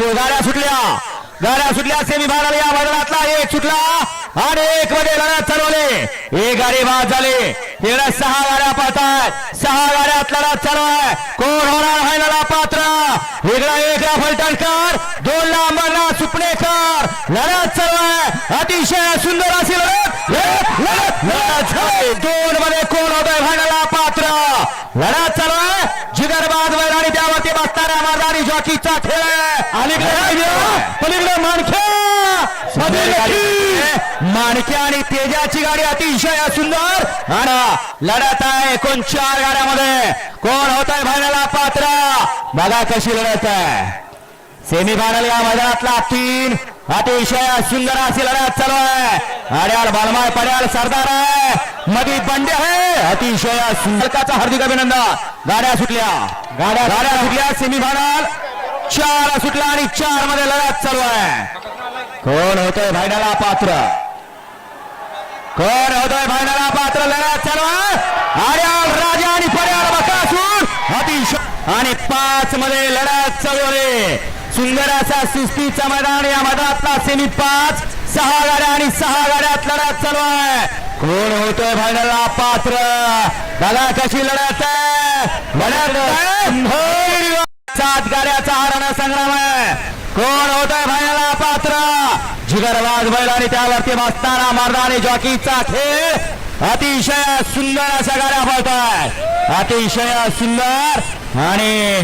गाड्या सुटल्या. गाड्या सुटल्या सेमी फायनल या मैदानातला. एक सुटला आणि एक मध्ये लढत चालवले. एक गाडी बाद झाले. इकडे सहा गाड्या पाहतात सहा गाड्यात लढत चालू आहे. कोण होणार फायनलला पात्र? वेगळा एक फलटणकर टणकर दोन लांबरला सुपणेकर. लढत चालू आहे. अतिशय सुंदर अशी लढत. लढत लढत लढत. दोन मध्ये कोण होतोय फायनलला पात्र? लढत चालू आहे जिगरबाज बैल आणि त्यावरती बसणाऱ्या जॉकीचा खेळ अलीकडे पलीकडे माणख्या माणक्या आणि तेजाची गाडी अतिशय सुंदर. आणि लढत आहे एकूण चार गाड्यामध्ये. कोण होत आहे फायनलला पात्र? बघा कशी लढत आहे. सेमी फायनल या मैदानातला तीन. अतिशय सुंदर अशी लढत चालू आहे. अड्याल बालमाय पड्याल सरदार आहे. मधी बंडे आहे. अतिशय सुंदरकाचा हार्दिक अभिनंदन. गाड्या सुटल्या. गाड्या गाड्या सुटल्या. सेमी फायनल चार सुटला आणि चारमध्ये लढत चालू आहे. कोण होतोय फायनलला पात्र? कोण होतोय फायनलला पात्र? लढत चालू आहे. आर्याल राजा आणि पर्याल बकासूर अतिशय आणि पाच मध्ये लढत चालू आहे. सुंदर असा सुस्तीचा मैदान या मैदानातला सेमी पाच सहा गाड्या आणि सहा गाड्यात लढत चालू आहे. कोण होतोय फायनलला पात्र? बघा कशी लढत आहे. लढत. सात गाड्याचा संग्राम आहे कोण होता भयाला पात्र. जिगरवाज बैल आणि त्यावरती बसताना मर्दानी जॉकीचा खेळ. अतिशय सुंदर अशा गाड्या पळत अतिशय सुंदर आणि